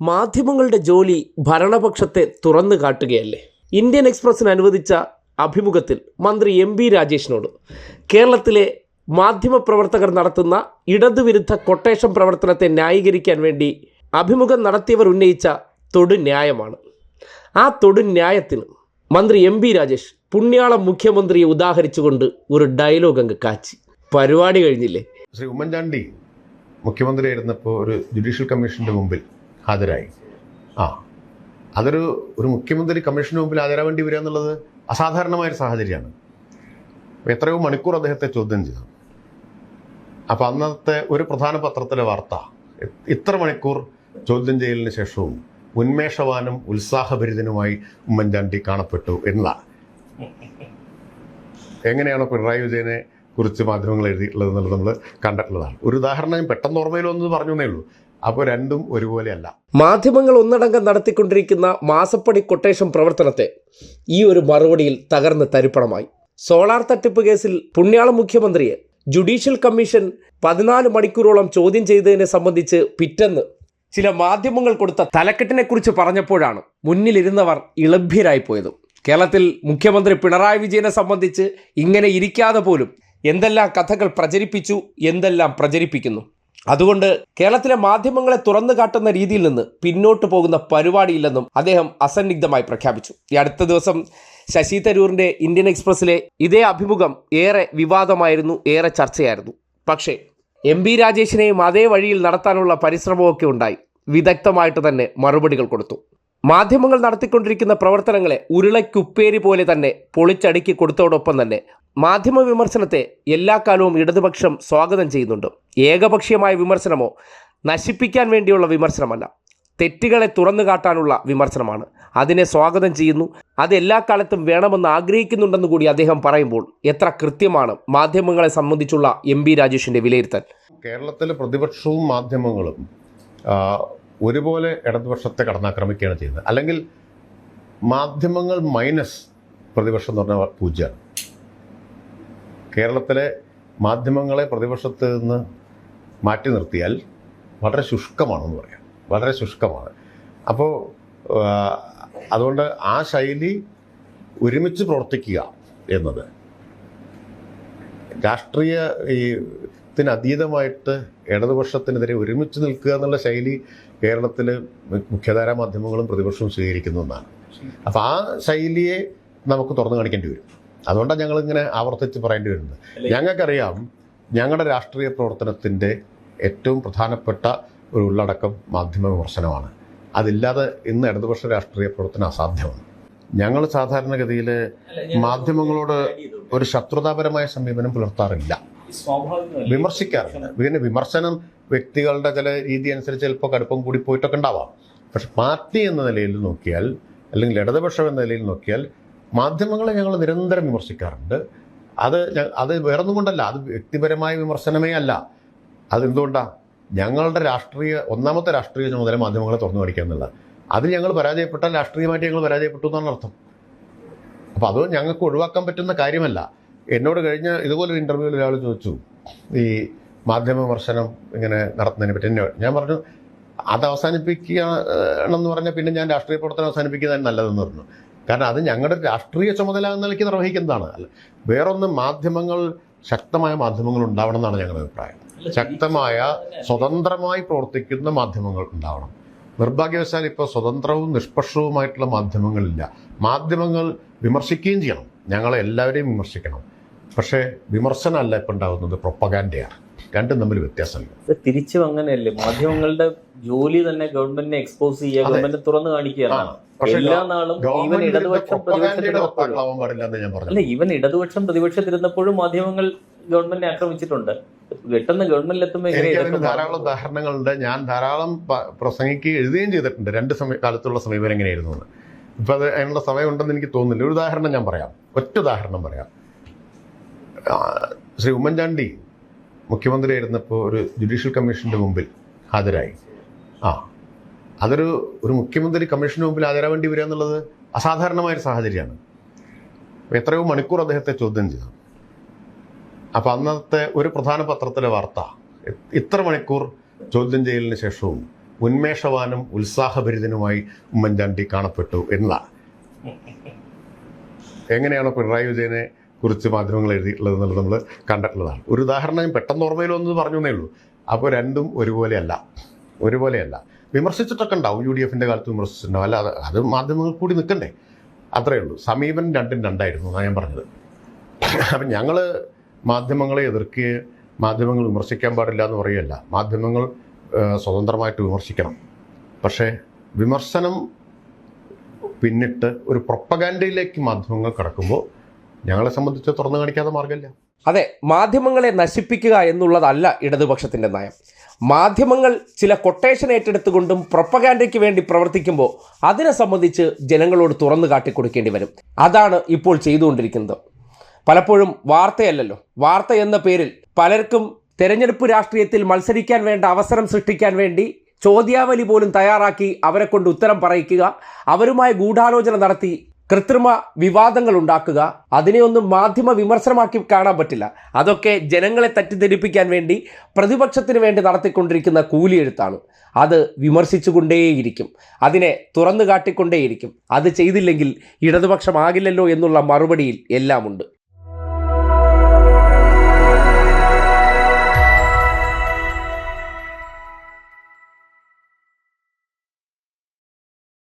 മാധ്യമങ്ങളുടെ ജോലി ഭരണപക്ഷത്തെ തുറന്നു കാട്ടുകയല്ലേ? ഇന്ത്യൻ എക്സ്പ്രസിന് അനുവദിച്ച അഭിമുഖത്തിൽ മന്ത്രി എം ബി രാജേഷിനോട് കേരളത്തിലെ മാധ്യമപ്രവർത്തകർ നടത്തുന്ന ഇടതുവിരുദ്ധ കൊട്ടേഷൻ പ്രവർത്തനത്തെ ന്യായീകരിക്കാൻ വേണ്ടി അഭിമുഖം നടത്തിയവർ ഉന്നയിച്ച തൊടുന്യായമാണ് ആ തൊടുന്യായത്തിന് മന്ത്രി എം ബി രാജേഷ് പുണ്യാളം മുഖ്യമന്ത്രിയെ ഉദാഹരിച്ചുകൊണ്ട് ഒരു ഡയലോഗ് അങ്ങ് കാച്ചി. പരിപാടി കഴിഞ്ഞില്ലേ? ശ്രീ ഉമ്മൻചാണ്ടി മുഖ്യമന്ത്രിയായിരുന്നപ്പോൾ ഒരു ജുഡീഷ്യൽ കമ്മീഷന്റെ മുമ്പിൽ ഹാജരായി. ആ. അതൊരു ഒരു മുഖ്യമന്ത്രി കമ്മീഷന് മുമ്പിൽ ഹാജരാവേണ്ടി വരിക എന്നുള്ളത് അസാധാരണമായൊരു സാഹചര്യമാണ്. എത്രയോ മണിക്കൂർ അദ്ദേഹത്തെ ചോദ്യം ചെയ്തു. അപ്പോൾ അന്നത്തെ ഒരു പ്രധാന പത്രത്തിലെ വാർത്ത ഇത്ര മണിക്കൂർ ചോദ്യം ചെയ്യലിന് ശേഷവും ഉന്മേഷവാനും ഉത്സാഹഭരിതനുമായി ഉമ്മൻചാണ്ടി കാണപ്പെട്ടു എന്നതാണ് എങ്ങനെയാണ് പിണറായി വിജയനെ കുറിച്ച് മാധ്യമങ്ങൾ എഴുതിയിട്ടുള്ളത് എന്നുള്ളത് നമ്മൾ കണ്ടിട്ടുള്ളതാണ്. ഒരു ഉദാഹരണം പെട്ടെന്ന് ഓർമ്മയിൽ വന്നത് പറഞ്ഞു എന്നേ ഉള്ളൂ. അപ്പോൾ രണ്ടും ഒരുപോലെയല്ല. മാധ്യമങ്ങൾ ഒന്നടങ്കം നടത്തിക്കൊണ്ടിരിക്കുന്ന മാസപ്പടി കൊട്ടേഷൻ പ്രവർത്തനത്തെ ഈ ഒരു മറുപടിയിൽ തകർന്ന് തരിപ്പണമായി. സോളാർ തട്ടിപ്പ് കേസിൽ പുണ്യാളം മുഖ്യമന്ത്രിയെ ജുഡീഷ്യൽ കമ്മീഷൻ പതിനാല് മണിക്കൂറോളം ചോദ്യം ചെയ്തതിനെ സംബന്ധിച്ച് പിറ്റെന്ന് ചില മാധ്യമങ്ങൾ കൊടുത്ത തലക്കെട്ടിനെക്കുറിച്ച് പറഞ്ഞപ്പോഴാണ് മുന്നിലിരുന്നവർ ഇളഭ്യരായി പോയത്. കേരളത്തിൽ മുഖ്യമന്ത്രി പിണറായി വിജയനെ സംബന്ധിച്ച് ഇങ്ങനെ ഇരിക്കാതെ പോലും എന്തെല്ലാം കഥകൾ പ്രചരിപ്പിച്ചു എന്തെല്ലാം പ്രചരിപ്പിക്കുന്നു? അതുകൊണ്ട് കേരളത്തിലെ മാധ്യമങ്ങളെ തുറന്നു കാട്ടുന്ന രീതിയിൽ നിന്ന് പിന്നോട്ട് പോകുന്ന പരിപാടിയില്ലെന്നും അദ്ദേഹം അസന്നിഗ്ധമായി പ്രഖ്യാപിച്ചു. ഈ അടുത്ത ദിവസം ശശി തരൂറിന്റെ ഇന്ത്യൻ എക്സ്പ്രസിലെ ഇതേ അഭിമുഖം ഏറെ വിവാദമായിരുന്നു ഏറെ ചർച്ചയായിരുന്നു. പക്ഷേ എം ബി രാജേഷിനെയും അതേ വഴിയിൽ നടത്താനുള്ള പരിശ്രമമൊക്കെ ഉണ്ടായി. വിദഗ്ധമായിട്ട് തന്നെ മറുപടികൾ കൊടുത്തു. മാധ്യമങ്ങൾ നടത്തിക്കൊണ്ടിരിക്കുന്ന പ്രവർത്തനങ്ങളെ ഉരുളയ്ക്കുപ്പേരി പോലെ തന്നെ പൊളിച്ചടുക്കി കൊടുത്തതോടൊപ്പം തന്നെ മാധ്യമ വിമർശനത്തെ എല്ലാ കാലവും ഇടതുപക്ഷം സ്വാഗതം ചെയ്യുന്നുണ്ട്. ഏകപക്ഷീയമായ വിമർശനമോ നശിപ്പിക്കാൻ വേണ്ടിയുള്ള വിമർശനമല്ല. തെറ്റുകളെ തുറന്നു കാട്ടാനുള്ള വിമർശനമാണ്. അതിനെ സ്വാഗതം ചെയ്യുന്നു. അത് എല്ലാ കാലത്തും വേണമെന്ന് ആഗ്രഹിക്കുന്നുണ്ടെന്ന് കൂടി അദ്ദേഹം പറയുമ്പോൾ എത്ര കൃത്യമാണ് മാധ്യമങ്ങളെ സംബന്ധിച്ചുള്ള എം ബി രാജേഷിന്റെ വിലയിരുത്തൽ? കേരളത്തിലെ പ്രതിപക്ഷവും മാധ്യമങ്ങളും ഒരുപോലെ ഇടതുപക്ഷത്തെ കടന്നാക്രമിക്കുകയാണ് ചെയ്യുന്നത്. അല്ലെങ്കിൽ മാധ്യമങ്ങൾ മൈനസ് പ്രതിപക്ഷം എന്ന് പറഞ്ഞാൽ പൂജ്യമാണ്. കേരളത്തിലെ മാധ്യമങ്ങളെ പ്രതിപക്ഷത്ത് നിന്ന് മാറ്റി നിർത്തിയാൽ വളരെ ശുഷ്കമാണെന്ന് പറയാം. വളരെ ശുഷ്കമാണ്. അപ്പോൾ അതുകൊണ്ട് ആ ശൈലി ഒരുമിച്ച് പ്രവർത്തിക്കുക എന്നത് രാഷ്ട്രീയ ഈ ത്തിന് അതീതമായിട്ട് ഇടതുപക്ഷത്തിനെതിരെ ഒരുമിച്ച് നിൽക്കുക എന്നുള്ള ശൈലി കേരളത്തിൽ മുഖ്യധാരാ മാധ്യമങ്ങളും പ്രതിപക്ഷവും സ്വീകരിക്കുന്ന ഒന്നാണ്. അപ്പോൾ ആ ശൈലിയെ നമുക്ക് തുറന്നു കാണിക്കേണ്ടി വരും. അതുകൊണ്ടാണ് ഞങ്ങളിങ്ങനെ ആവർത്തിച്ച് പറയേണ്ടി വരുന്നത്. ഞങ്ങൾക്കറിയാം ഞങ്ങളുടെ രാഷ്ട്രീയ പ്രവർത്തനത്തിന്റെ ഏറ്റവും പ്രധാനപ്പെട്ട ഒരു ഉള്ളടക്കം മാധ്യമ വിമർശനമാണ്. അതില്ലാതെ ഇന്ന് ഇടതുപക്ഷ രാഷ്ട്രീയ പ്രവർത്തനം അസാധ്യമാണ്. ഞങ്ങൾ സാധാരണഗതിയിൽ മാധ്യമങ്ങളോട് ഒരു ശത്രുതാപരമായ സമീപനം പുലർത്താറില്ല. വിമർശിക്കാറില്ല. പിന്നെ വിമർശനം വ്യക്തികളുടെ ചില രീതി അനുസരിച്ച് ചിലപ്പോൾ കടുപ്പം കൂടി പോയിട്ടൊക്കെ ഉണ്ടാവാം. പക്ഷെ പാർട്ടി എന്ന നിലയിൽ നോക്കിയാൽ അല്ലെങ്കിൽ ഇടതുപക്ഷം എന്ന നിലയിൽ നോക്കിയാൽ മാധ്യമങ്ങളെ ഞങ്ങൾ നിരന്തരം വിമർശിക്കാറുണ്ട്. അത് അത് വേറൊന്നും കൊണ്ടല്ല അത് വ്യക്തിപരമായ വിമർശനമേ അല്ല. അതെന്തുകൊണ്ടാണ് ഞങ്ങളുടെ രാഷ്ട്രീയ ഒന്നാമത്തെ രാഷ്ട്രീയ ചുമതല മാധ്യമങ്ങളെ തുറന്നു കാണിക്കുക എന്നുള്ളത്. അതിൽ ഞങ്ങൾ പരാജയപ്പെട്ടാൽ രാഷ്ട്രീയമായിട്ട് ഞങ്ങൾ പരാജയപ്പെട്ടു എന്നാണ് അർത്ഥം. അപ്പോൾ അത് ഞങ്ങൾക്ക് ഒഴിവാക്കാൻ പറ്റുന്ന കാര്യമല്ല. എന്നോട് കഴിഞ്ഞ ഇതുപോലൊരു ഇന്റർവ്യൂവിൽ ഒരാൾ ചോദിച്ചു ഈ മാധ്യമ വിമർശനം ഇങ്ങനെ നടത്തുന്നതിനെ പറ്റി. എന്നെ ഞാൻ പറഞ്ഞു അത് അവസാനിപ്പിക്കണമെന്ന് പറഞ്ഞാൽ പിന്നെ ഞാൻ രാഷ്ട്രീയ പ്രവർത്തനം അവസാനിപ്പിക്കുന്നതാണ് നല്ലതെന്ന് പറഞ്ഞു. കാരണം അത് ഞങ്ങളുടെ രാഷ്ട്രീയ ചുമതല എന്ന നിലയ്ക്ക് നിർവഹിക്കുന്നതാണ്. അല്ല വേറൊന്ന് മാധ്യമങ്ങൾ ശക്തമായ മാധ്യമങ്ങൾ ഉണ്ടാവണം എന്നാണ് ഞങ്ങളുടെ അഭിപ്രായം. ശക്തമായ സ്വതന്ത്രമായി പ്രവർത്തിക്കുന്ന മാധ്യമങ്ങൾ ഉണ്ടാവണം. നിർഭാഗ്യവശാൽ ഇപ്പോൾ സ്വതന്ത്രവും നിഷ്പക്ഷവുമായിട്ടുള്ള മാധ്യമങ്ങളില്ല. മാധ്യമങ്ങൾ വിമർശിക്കുകയും ചെയ്യണം. ഞങ്ങളെ എല്ലാവരെയും വിമർശിക്കണം. പക്ഷേ വിമർശനമല്ല ഇപ്പം ഉണ്ടാകുന്നത് പ്രൊപ്പഗാൻഡയാണ്. രണ്ടും തമ്മിൽ വ്യത്യാസമില്ല. തിരിച്ചു അങ്ങനെയല്ലേ? മാധ്യമങ്ങളുടെ ജോലി തന്നെ ഗവൺമെന്റിനെ എക്സ്പോസ് ചെയ്യുക. ഗവൺമെന്റ് തുറന്നു കാണിക്കുകയാണ്. എല്ലാ നാളും ഇടതുപക്ഷം പ്രതിപക്ഷത്തിരുന്നപ്പോഴും അല്ല ഇവൻ ഇടതുപക്ഷം പ്രതിപക്ഷത്തിരുന്നപ്പോഴും മാധ്യമങ്ങൾ ഗവൺമെന്റിനെ ആക്രമിച്ചിട്ടുണ്ട്. പെട്ടെന്ന് ഗവൺമെന്റിലെത്തുമ്പോൾ എത്തുമ്പോൾ എനിക്കതിന് ധാരാളം ഉദാഹരണങ്ങളുണ്ട്. ഞാൻ ധാരാളം പ്രസംഗിക്കുകയും എഴുതുകയും ചെയ്തിട്ടുണ്ട്. രണ്ട് സമയ കാലത്തുള്ള സമീപനം എങ്ങനെയായിരുന്നു ഇപ്പം അത് അതിനുള്ള സമയമുണ്ടെന്ന് എനിക്ക് തോന്നുന്നില്ല. ഒരു ഉദാഹരണം ഞാൻ പറയാം. ഒറ്റ ഉദാഹരണം പറയാം. ശ്രീ ഉമ്മൻചാണ്ടി മുഖ്യമന്ത്രിയായിരുന്നപ്പോൾ ഒരു ജുഡീഷ്യൽ കമ്മീഷന്റെ മുമ്പിൽ ഹാജരായി. ആ അതൊരു ഒരു മുഖ്യമന്ത്രി കമ്മീഷന് മുമ്പിൽ ഹാജരാവേണ്ടി വരിക എന്നുള്ളത് അസാധാരണമായൊരു സാഹചര്യമാണ്. എത്രയോ മണിക്കൂർ അദ്ദേഹത്തെ ചോദ്യം ചെയ്തു. അപ്പോൾ അന്നത്തെ ഒരു പ്രധാന പത്രത്തിലെ വാർത്ത ഇത്ര മണിക്കൂർ ചോദ്യം ചെയ്യലിന് ശേഷവും ഉന്മേഷവാനും ഉത്സാഹഭരിതനുമായി ഉമ്മൻചാണ്ടി കാണപ്പെട്ടു എന്നതാണ് എങ്ങനെയാണ് പിണറായി വിജയനെ കുറിച്ച് മാധ്യമങ്ങൾ എഴുതിയിട്ടുള്ളത് എന്നുള്ളത് നമ്മൾ കണ്ടിട്ടുള്ളതാണ്. ഒരു ഉദാഹരണം പെട്ടെന്ന് ഓർമ്മയിൽ പറഞ്ഞു എന്നേ ഉള്ളൂ. അപ്പോൾ രണ്ടും ഒരുപോലെയല്ല. ഒരുപോലെയല്ല. വിമർശിച്ചിട്ടൊക്കെ ഉണ്ടാവും. യു ഡി എഫിന്റെ കാലത്ത് വിമർശിച്ചിട്ടുണ്ടാവും. അല്ല അത് അത് മാധ്യമങ്ങൾ കൂടി നിൽക്കണ്ടേ? അത്രയേ ഉള്ളൂ. സമീപനം രണ്ടും രണ്ടായിരുന്നു എന്നാണ് ഞാൻ പറഞ്ഞത്. അപ്പം ഞങ്ങൾ മാധ്യമങ്ങളെ എതിർക്കുകയും മാധ്യമങ്ങൾ വിമർശിക്കാൻ പാടില്ല എന്ന് പറയുകയല്ല. മാധ്യമങ്ങൾ സ്വതന്ത്രമായിട്ട് വിമർശിക്കണം. പക്ഷേ വിമർശനം പിന്നിട്ട് ഒരു പ്രൊപ്പഗാൻഡയിലേക്ക് മാധ്യമങ്ങൾ കടക്കുമ്പോൾ ഞങ്ങളെ സംബന്ധിച്ച് തുറന്നു കാണിക്കാത്ത മാർഗമില്ല അതെ മാധ്യമങ്ങളെ നശിപ്പിക്കുക എന്നുള്ളതല്ല ഇടതുപക്ഷത്തിന്റെ നയം. മാധ്യമങ്ങൾ ചില കൊട്ടേഷൻ ഏറ്റെടുത്തുകൊണ്ടും പ്രൊപ്പഗാൻഡയ്ക്ക് വേണ്ടി പ്രവർത്തിക്കുമ്പോൾ അതിനെ സംബന്ധിച്ച് ജനങ്ങളോട് തുറന്നു കാട്ടിക്കൊടുക്കേണ്ടി വരും. അതാണ് ഇപ്പോൾ ചെയ്തുകൊണ്ടിരിക്കുന്നത്. പലപ്പോഴും വാർത്തയല്ലല്ലോ. വാർത്ത എന്ന പേരിൽ പലർക്കും തെരഞ്ഞെടുപ്പ് രാഷ്ട്രീയത്തിൽ മത്സരിക്കാൻ വേണ്ട അവസരം സൃഷ്ടിക്കാൻ വേണ്ടി ചോദ്യാവലി പോലും തയ്യാറാക്കി അവരെ കൊണ്ട് ഉത്തരം പറയിക്കുക അവരുമായി ഗൂഢാലോചന നടത്തി കൃത്രിമ വിവാദങ്ങൾ ഉണ്ടാക്കുക. അതിനെയൊന്നും മാധ്യമ വിമർശനമാക്കി കാണാൻ പറ്റില്ല. അതൊക്കെ ജനങ്ങളെ തെറ്റിദ്ധരിപ്പിക്കാൻ വേണ്ടി പ്രതിപക്ഷത്തിന് വേണ്ടി നടത്തിക്കൊണ്ടിരിക്കുന്ന കൂലിയെഴുത്താണ്. അത് വിമർശിച്ചുകൊണ്ടേയിരിക്കും. അതിനെ തുറന്നു കാട്ടിക്കൊണ്ടേയിരിക്കും അത് ചെയ്തില്ലെങ്കിൽ ഇടതുപക്ഷമാകില്ലല്ലോ എന്നുള്ള മറുപടിയിൽ എല്ലാമുണ്ട്.